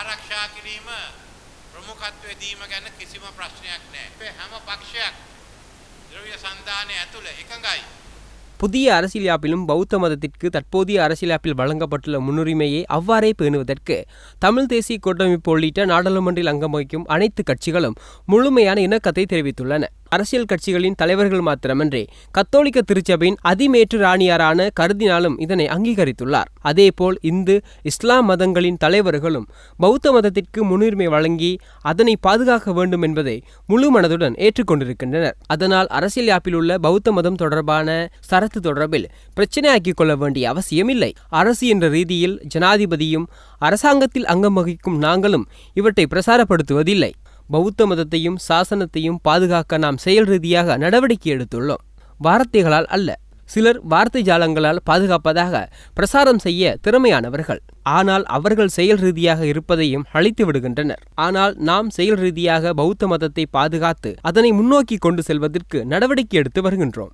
ආරක්ෂා කිරීම ප්‍රමුඛත්වය දීම ගැන කිසිම ප්‍රශ්නයක් නෑ. අපේ හැම පක්ෂයක් ද්‍රව්‍ය සන්ධානය ඇතුළ එකඟයි. புதிய அரசியலாப்பிலும் பௌத்த மதத்திற்கு தற்போதைய அரசியலாப்பில் வழங்கப்பட்டுள்ள முன்னுரிமையை அவ்வாறே பேணுவதற்கு தமிழ் தேசிய கூட்டமைப்பு உள்ளிட்ட நாடாளுமன்றில் அங்கம் வகிக்கும் அனைத்து கட்சிகளும் முழுமையான இணக்கத்தை தெரிவித்துள்ளன அரசியல் கட்சிகளின் தலைவர்கள் மாத்திரமன்றி கத்தோலிக்க திருச்சபையின் அதிமேற்று ராணியாரான கருதினாலும் இதனை அங்கீகரித்துள்ளார். அதேபோல் இந்து இஸ்லாம் மதங்களின் தலைவர்களும் பௌத்த மதத்திற்கு முன்னுரிமை வழங்கி அதனை பாதுகாக்க வேண்டும் என்பதை முழு மனதுடன் ஏற்றுக்கொண்டிருக்கின்றனர். அதனால் அரசியல் யாப்பில் உள்ள பௌத்த மதம் தொடர்பான சரத்து தொடர்பில் பிரச்சனையாக்கிக் கொள்ள வேண்டிய அவசியமில்லை. அரசு என்ற ரீதியில் ஜனாதிபதியும் அரசாங்கத்தில் அங்கம் வகிக்கும் நாங்களும் இவற்றை பிரசாரப்படுத்துவதில்லை. பௌத்த மதத்தையும் சாசனத்தையும் பாதுகாக்க நாம் செயல் ரீதியாக நடவடிக்கை எடுத்துள்ளோம். வார்த்தைகளால் அல்ல சிலர் வார்த்தை ஜாலங்களால் பாதுகாப்பதாக பிரசாரம் செய்ய திறமையானவர்கள். ஆனால் அவர்கள் செயல் ரீதியாக இருப்பதையும் அழித்து விடுகின்றனர். ஆனால் நாம் செயல் ரீதியாக பௌத்த மதத்தை பாதுகாத்து அதனை முன்னோக்கி கொண்டு செல்வதற்கு நடவடிக்கை எடுத்து வருகின்றோம்.